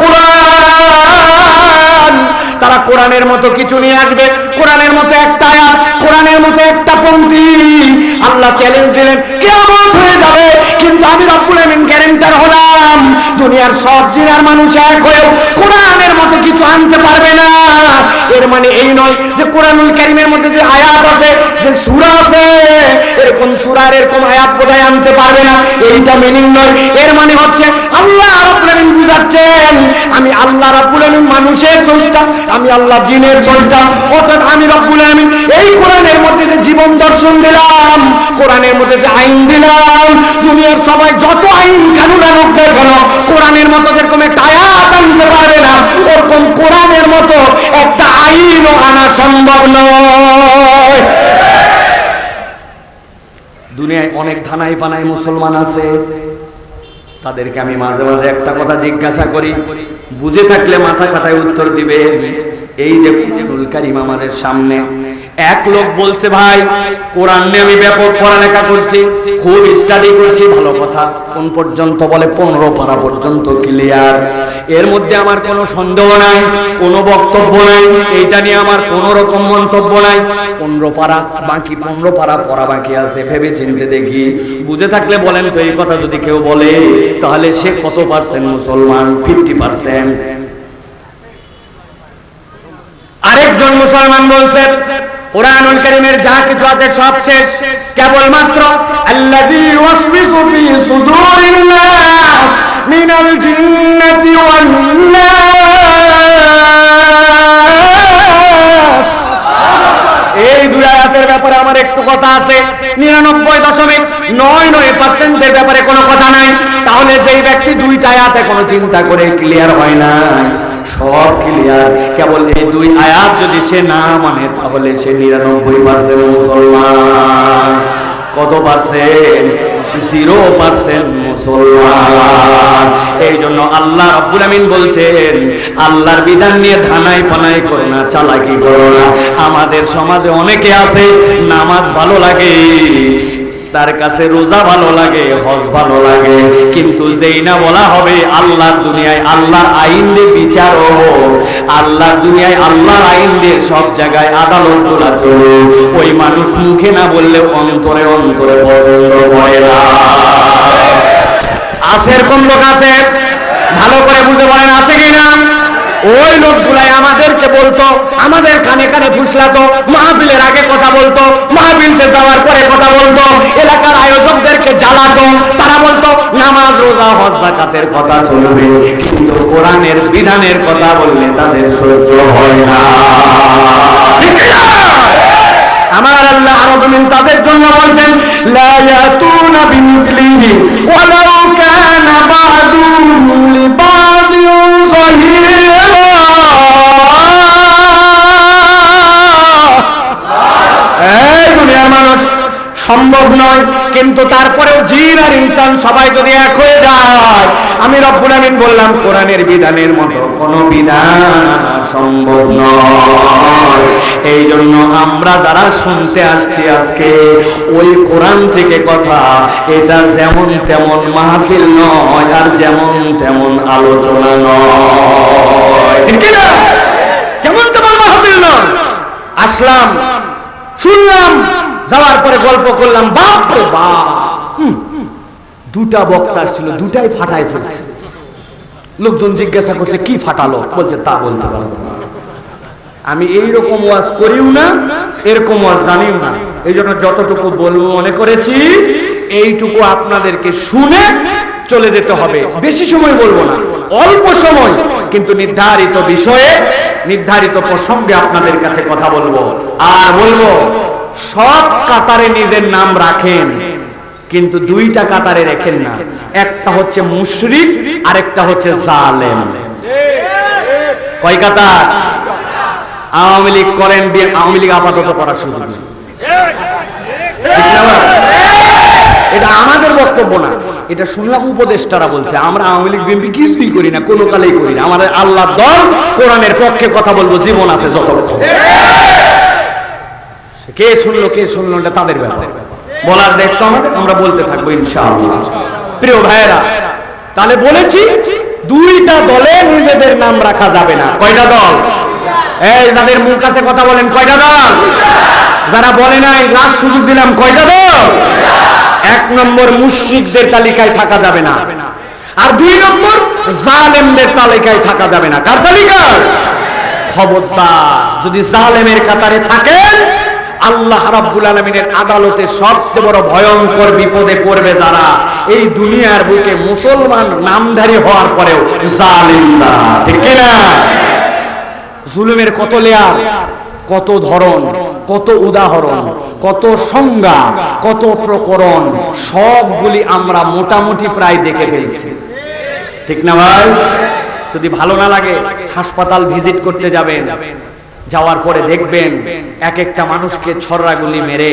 কুরআন? তারা কোরআনের মতো কিছু নিয়ে আসবে, কোরআনের মতো একটা কোরআনের মতো একটা পংক্তি আল্লাহ চ্যালেঞ্জ দিলেন, কিয়ামত হয়ে যাবে, কিন্তু আমি রব্বুল আমিন গ্যারান্টার হলাম। দুনিয়ার সব জিনার মানুষ এক হয়েও কিছু আনতে পারবে না। এর মানে এই নয় যে কোরআনুল কারীমের মধ্যে যে আয়াত আছে, যে সূরা আছে, এরকম সূরার এরকম আয়াত বোধহয় আনতে পারবে না, এইটা মিনিং নয়। এর মানে হচ্ছে আল্লাহ রাব্বুল আমিন বুঝাচ্ছেন, আমি আল্লাহ রাব্বুল আমিন মানুষের চোষটা, আমি আল্লাহ জিনের চোষটা, অর্থাৎ আমি রব্বুল আমিন এই কোরআনের মধ্যে যে জীবন দর্শন দিলাম, কোরআনের মধ্যে যে আইন দিলাম, দুনিয়ার সবাই যত আইন কানুন আনুক দেখো কোরআনের মতো যেরকম একটা আয়াত আনতে পারবে না, ওরকম কোরআনের মতো একটা আনা সম্ভব নয়। দুনিয়ায় অনেক ধানাই পানাই মুসলমান আছে। তাদেরকে আমি মাঝে মাঝে একটা কথা জিজ্ঞাসা করি, বুঝে থাকলে মাথা খাটায় উত্তর দিবে, এই যে কুরআনুল কারীম আমাদের সামনে এক লোক বলছে, ভাই, কোরআন নিয়ে আমি ব্যাপক পড়ালেখা করছি, খুব স্টাডি করছি। ভালো কথা, কোন পর্যন্ত বলে পনেরো পারা পর্যন্ত ক্লিয়ার এর মধ্যে আমার কোনো সন্দেহ নাই, কোনো বক্তব্য নাই, এইটা নিয়ে আমার কোনো রকম মন্তব্য নাই। পনেরো পারা, বাকি পনেরো পারা পড়া বাকি আছে, ভেবে চিনতে দেখি। বুঝে থাকলে বলেন তো এই কথা যদি কেউ বলে, তাহলে সে কত পার্সেন্ট মুসলমান? ফিফটি পার্সেন্ট আরেকজন মুসলমান বলছেন কোরআনুল কারীমের যা কিছু আছে সব শেষ। কেবলমাত্র আল্লাযী ওয়াসবিসু ফি সুদুরিন নাস মিনাল জিন্নাতি ওয়ান নাস এই দুই আয়াতের ব্যাপারে আমার একটু কথা আছে। নিরানব্বই দশমিক নয় নয় পার্সেন্টের ব্যাপারে কোনো কথা নাই। তাহলে যেই ব্যক্তি দুইটা আয়াতে কোনো চিন্তা করে ক্লিয়ার হয় না সব ক্লিয়ার কেবল এই দুই আয়াত যদি সে না মানে তাহলে সে নিরানব্বই পার্সেন্ট মুসলমান। কত পার্সেন্ট জিরো পার্সেন্ট মুসলমান। এই জন্য আল্লাহ আব্দুল আমিন বলছেন, আল্লাহর বিধান নিয়ে ধানাই ফানাই করে না, চালাকি করো না। আমাদের সমাজে অনেকে আছে, নামাজ ভালো লাগে। তার কাছে রোজা ভালো লাগে, হজ ভালো লাগে। কিন্তু যেই না বলা হবে, আল্লাহর দুনিয়ায় আল্লাহর আইন দিয়ে বিচার হোক আল্লাহর দুনিয়ায় আল্লাহর আইন দিয়ে সব জায়গায় আদালত তোলা চলে ওই মানুষ মুখে না বললে অন্তরে অন্তরে পছন্দ করে না। আছে এরকম লোক আছে? ভালো করে বুঝে বলেন আছে কিনা? ওই লোকগুলাই আমাদেরকে বলতো, আমাদের কানে কানে ফুসলাতো, মাহফিলের আগে কথা বলতো, মাহফিলতে যাওয়ার পরে কথা বলতো, এলাকার আয়োজকদেরকে জ্বালাতো, তারা বলতো, নামাজ, রোজা, হজ জাকাতের কথা চলবে, কিন্তু কোরআনের বিধানের কথা বললে তাদের সহ্য হয় না? আমার আল্লাহ আরবিন তাদের জন্য বলছেন, লা ইয়াতুনা বিমিসলিহি ওয়ালাউ সম্ভব নয়, কিন্তু তারপরেও জিন আর ইনসান সবাই যদি এক হয়ে যায়, আমি রব্বুল আমিন বললাম, কোরআনের বিধানের মতো কোনো বিধান সম্ভব নয়। এই জন্য আমরা যারা শুনতে আসছি আজকে, ওই কোরআন থেকে কথা, এটা যেমন তেমন মাহফিল নয়, আর যেমন তেমন আলোচনা নয়। ঠিক না যেমন তেমন মাহফিল নয়। আসলাম, শুনলাম যাওয়ার পরে গল্প করলাম, বাপ রে বাপ। দুটা বক্তা ছিল দুটাই ফাটাই ফেলছে। লোকজন জিজ্ঞাসা করছে, কি ফাটালো? বলছে, তা বলতে পারব আমি এই রকম ওয়াজ করিও না, এরকম ওয়াজ জানিও না। এই জন্য যতটুকু বলব, মনে করেছি, এইটুকু আপনাদেরকে শুনে চলে যেতে হবে। বেশি সময় বলব না, অল্প সময়। কিন্তু নির্ধারিত বিষয়ে, নির্ধারিত প্রসঙ্গে আপনাদের কাছে কথা বলব। আর বলব সব কাতারে নিজের নাম রাখেন, কিন্তু দুইটা কাতারে রেখেন না। একটা হচ্ছে মুশরিক, আরেকটা হচ্ছে জালেম। কয় কাতার? আওয়ামী লীগ করেন আওয়ামী লীগ আপাতত করার সুযোগ? এটা আমাদের বক্তব্য না। এটা শুনলাম উপদেষ্টারা বলছে, আমরা আওয়ামী লীগ, বিএনপি কিছুই করি না, কোনো কালেই করি না। আমাদের আল্লাহ দল কোরআনের পক্ষে কথা বলব, জীবন আছে যতক্ষণ। কে শুনলো কে শুনলো এটা তাদের ব্যাপার। বলার দেখতো আমাদের, আমরা বলতে থাকব, ইনশাআল্লাহ। প্রিয় ভাইয়েরা, তাহলে বলেছি, দুইটা দলে নিজেদের নাম রাখা যাবে না। কয়টা দল? এই, যাদের মুখ আছে কথা বলেন, কয়টা দল? যারা বলে নাই, লাস্ট সুযোগ দিলাম, কয়টা দল? এক নম্বর মুশরিকদের তালিকায় থাকা যাবে না। আর দুই নম্বর জালেমদের তালিকায় থাকা যাবে না। কার তালিকায় খবরদার। যদি জালেমের কাতারে থাকেন আল্লাহ রাব্বুল আলামিনের আদালতে সবচেয়ে বড় ভয়ঙ্কর বিপদে পড়বে যারা। এই দুনিয়ার বুকে মুসলমান নামধারী হওয়ার পরেও জালিমরা ঠিক কি না জুলুমের কত লেয়ার কত ধরন, কত উদাহরণ, কত সংজ্ঞা, কত প্রকরণ, সবগুলি আমরা মোটামুটি প্রায় দেখে ফেলছি। ঠিক না ভাই? যদি ভালো না লাগে, হাসপাতাল ভিজিট করতে যাবেন। যাওয়ার পরে দেখবেন এক একটা মানুষকে ছড়রা গুলি মেরে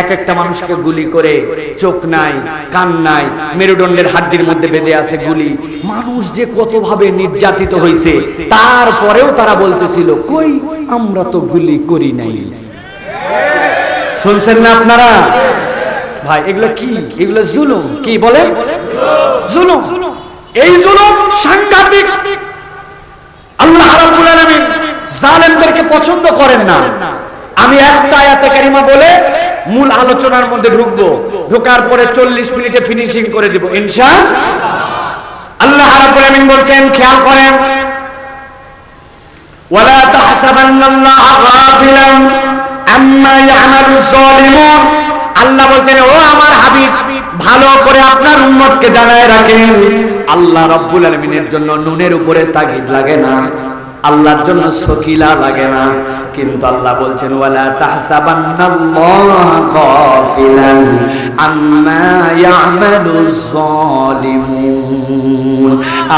এক একটা মানুষকে গুলি করে, চোখ নাই, কান নাই, মেরুদণ্ডের হাড্ডির মধ্যে বেঁধে আছে গুলি। মানুষ যে কতভাবে নির্যাতিত হয়েছে তারপরেও তারা বলতেছিল, কই, আমরা তো গুলি করি নাই। শুনছেন না আপনারা? ভাই, এগুলো কি? এগুলো জুলুম। কি বলে? জুলুম। এই জুলুম সাংঘাতিক আল্লাহ রাব্বুল আলামিন আমাকে পছন্দ করেন না। আমি একটা আয়াতে কারিমা বলে মূল আলোচনার মধ্যে ঢুকবো। ঢোকার পরে চল্লিশ মিনিটে ফিনিশিং করে দিব। ইনশা আল্লাহ রাব্বুল আমিন বলছেন খেয়াল করেন। ওয়ালা তাহসাবান্নাল্লাহা গাফিলান আম্মা ইয়ামালুস জালিমুন আল্লাহ বলছেন ও আমার হাবিব ভালো করে আপনার উম্মতকে জানায় রাখেন। আল্লাহ রাব্বুল আলামিনের জন্য নুনের উপরে তাগিদ লাগে না। আল্লাহর জন্য সকিলা লাগে না। কিন্তু আল্লাহ বলছেন, ওয়ালা তাহসাবান্নাল্লাহ গাফিলান আম্মা ইয়ামালুজ জালিমুন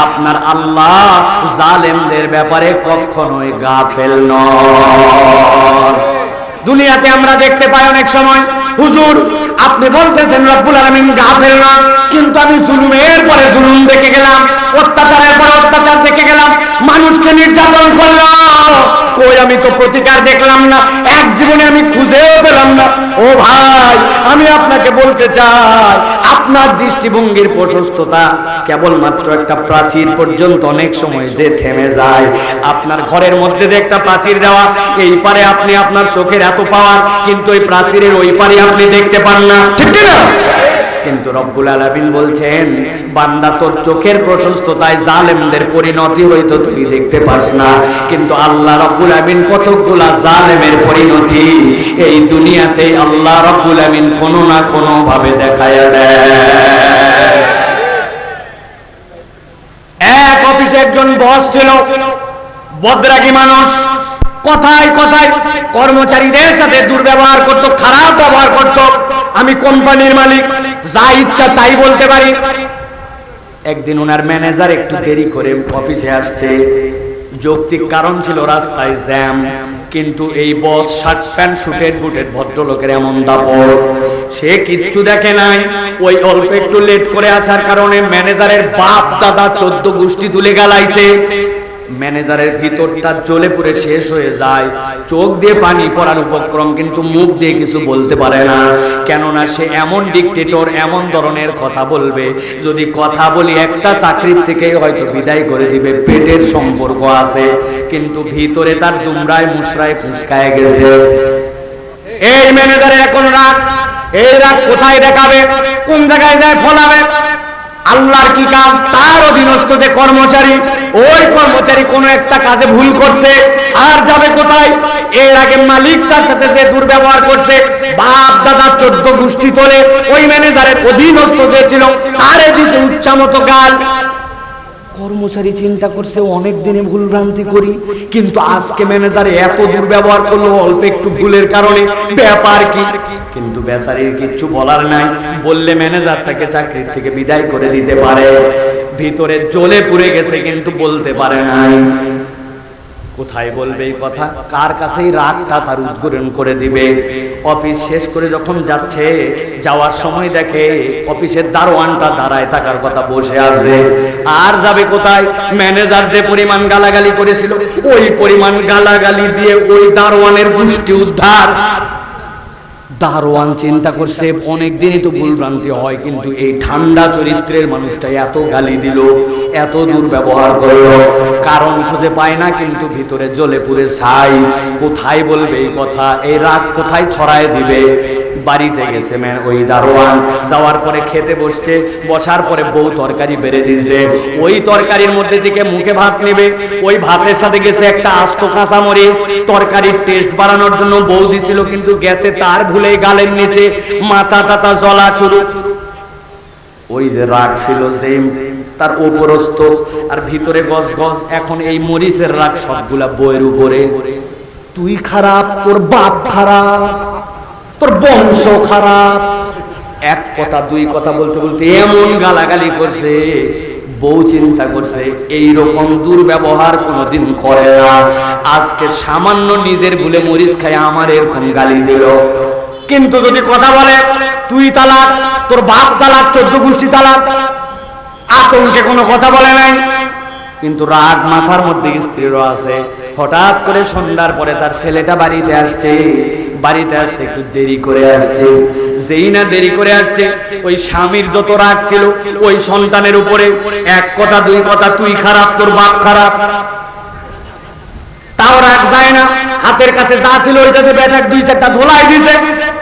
আপনার আল্লাহ জালেমদের ব্যাপারে কখনোই গাফেল নয় দুনিয়াতে আমরা দেখতে পাই অনেক সময়, হুজুর, আপনি বলতেছেন রব্বুল আলমিন গাফেল না, কিন্তু আমি জুলুমের পরে জুলুম দেখে গেলাম, অত্যাচারের পরে অত্যাচার দেখে গেলাম, মানুষকে নির্যাতন করলাম কই আমি তো প্রতিকার দেখলাম না, এক জীবনে আমি খুঁজেও পেলাম না। ও ভাই, আমি আপনাকে বলতে চাই, আপনার দৃষ্টিভঙ্গির প্রশস্ততা কেবলমাত্র একটা প্রাচীর পর্যন্ত অনেক সময় যে থেমে যায়। আপনার ঘরের মধ্যে যে একটা প্রাচীর দেওয়া, এই পারে আপনি আপনার চোখের এত পাওয়ার, কিন্তু ওই প্রাচীরের ওই পারে আপনি দেখতে পান না। ঠিক না কিন্তু রব্বুল আলামিন বলছেন, বান্দা তোর চোখের প্রশস্ততায় জালেমদের পরিণতি হয়তো তুই দেখতে পাস না। কিন্তু আল্লাহ রব্বুল আলামিন কতগুলা জালেমের পরিণতি এই দুনিয়াতে আল্লাহ রব্বুল আলামিন কোনো না কোনো ভাবে দেখায়া দেয়। এক অফিসে একজন বস ছিল, বদরাগী মানুষ। কথায় কথায় কর্মচারীদের সাথে দুর্ব্যবহার করত, খারাপ ব্যবহার করত। আমি কোম্পানির মালিক। যা ইচ্ছা তাই বলতে পারি। একদিন ওনার ম্যানেজার একটু দেরি করে অফিসে আসছে। যৌক্তিক কারণ ছিল রাস্তায় জ্যাম কিন্তু এই boss shirt pant suited booted ভদ্রলোকের এমন দাপড় সে কিচ্ছু দেখে নাই। ওই অল্প একটু লেট করে আসার কারণে ম্যানেজারের বাপ, দাদা, চোদ্দ গোষ্ঠী তুলে গালাইছে। ম্যানেজারের ভিতরটা জ্বলে পুড়ে শেষ হয়ে যায়। চোখ দিয়ে পানি পড়ার উপক্রম কিন্তু মুখ দিয়ে কিছু বলতে পারে না। কেননা সে এমন ডিকটেটর এমন ধরনের কথা বলবে। যদি কথা বলি, একটা চাকরির থেকে হয়তো বিদায় করে দিবে, পেটের সম্পর্ক আছে। কিন্তু ভিতরে তার দুমরায় মুসরায় ফুসকায় গেছে। এই ম্যানেজারের এখন রাগ। এই রাগ কোথায় দেখাবে? কোন জায়গায় যায় ফলাবে? আল্লাহর কি কাজ? তার অধীনস্থ যে কর্মচারী, ওই কর্মচারী কোনো একটা কাজে ভুল করছে আর যাবে কোথায়? এর আগে মালিক তার সাথে যে দুর্ব্যবহার করছে, বাপ দাদা চোদ্দ গোষ্ঠী তোলে, ওই ম্যানেজারের অধীনস্থ যে ছিল, তারে দিছে উচ্চামত গাল। কর্মচারী চিন্তা করছে, অনেক দিনে ভুল ভ্রান্তি করি, কিন্তু আজকে ম্যানেজার এত দুর্ব্যবহার করল, অল্প একটু ভুলের কারণে। ব্যাপার কি? কিন্তু বেচারির কিচ্ছু বলার নাই। বললে ম্যানেজার তাকে চাকরির থেকে বিদায় করে দিতে পারে। ভিতরে জ্বলে পুড়ে গেছে, কিন্তু বলতে পারে নাই। কোথায় বলবে এই কথা? কার কাছেই রাগটা তার উদ্গরণ করে দিবে? অফিস শেষ করে যখন যাচ্ছে, যাওয়ার সময় দেখে অফিসের দারোয়ানটা দাঁড়ায় থাকার কথা বসে আছে। আর যাবে কোথায়? ম্যানেজার যে পরিমাণ গালাগালি করেছিল, ওই পরিমাণ গালাগালি দিয়ে ওই দারোয়ানের গোষ্ঠী উদ্ধার। দারোয়ান চিন্তা করছে অনেক দিনই তো ভুলভ্রান্তি হয়, কিন্তু এই ঠান্ডা চরিত্রের মানুষটা এত গালি দিল, এত দুর্ব্যবহার করল, কারণ খুঁজে পায় না কিন্তু ভিতরে জ্বলে পুড়ে ছাই, কোথায় বলবে এই কথা, এই রাগ কোথায় ছড়ায় দিবে? বাড়িতে গেছে ম্যান ওই দারোয়ান, যাওয়ার পরে খেতে বসছে, বসার পরে বউ তরকারি বেড়ে দিয়েছে, ওই তরকারির মধ্যে থেকে মুখে ভাত নেবে, ওই ভাতের সাথে গেছে একটা আস্ত কাঁচা মরিচ তরকারির টেস্ট বাড়ানোর জন্য বউ দিছিল, কিন্তু গেছে তার ভুলে গালের নিচে মাথা টাতা জ্বলা শুরু। ওই যে রাগ ছিল সেই তার ওপরস্থ আর ভিতরে গজ গজ, এখন এই মরিচের রাগ সবগুলা বইয়ের উপরে। তুই খারাপ, তোর বাপ খারাপ, তোর বংশ খারাপ। এক কথা, দুই কথা বলতে বলতে এমন গালাগালি করছে, বউ চিন্তা করছে এই রকম দুর্ব্যবহার কোনোদিন করে না। আজকে সামান্য নিজের ভুলে মরিচ খায় আমার এরকম গালি দিল। কিন্তু যদি কথা বলে তুই তালাক, তোর বাপ তালাক, চোদ্দ গোষ্ঠী তালাক, আতঙ্কে কোনো কথা বলে নাই। কিন্তু রাগ মাথার মধ্যে স্ত্রীরও আছে। হঠাৎ করে সন্ধ্যার পরে তার ছেলেটা বাড়িতে আসছে। বাড়িতে আসতে একটু দেরি করে আসছে। যেই না দেরি করে আসছে, ওই স্বামীর যত রাগ ছিল, ওই সন্তানের উপরে এক কথা, দুই কথা, তুই খারাপ, তোর বাপ খারাপ। তাও রাগ যায় না। হাতের কাছে যা ছিল, ওইটাতে ব্যাটার দুই চারটা ধোলাই দিছে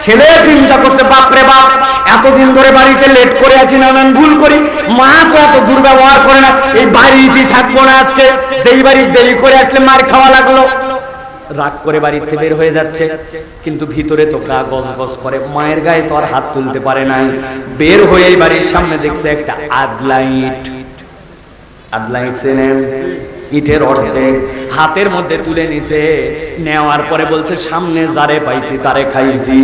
ছেলে চিন্তা করছে, বাপ রে বাপ, এতদিন ধরে বাড়িতে লেট করে আছি, নানান ভুল করি। মা তো এত দুর্ব্যবহার করে না, এই বাড়িতে থাকব না আজকে। যেই বাড়ি দেরি করে আসলে মার খাওয়া লাগল। রাগ করে বাড়িতে বের হয়ে যাচ্ছে, কিন্তু ভিতরে তো গা গজ গজ করে। মায়ের গায়ে তো আর হাত তুলতে পারে নাই। বের হয়ে এই বাড়ির সামনে দেখছে একটা আদলাইট আদলাইট চেনেন ইটের অর্ধে হাতের মধ্যে তুলে নিছে, নেওয়ার পরে বলছে, সামনে যারে পাইছি, তারে খাইছি।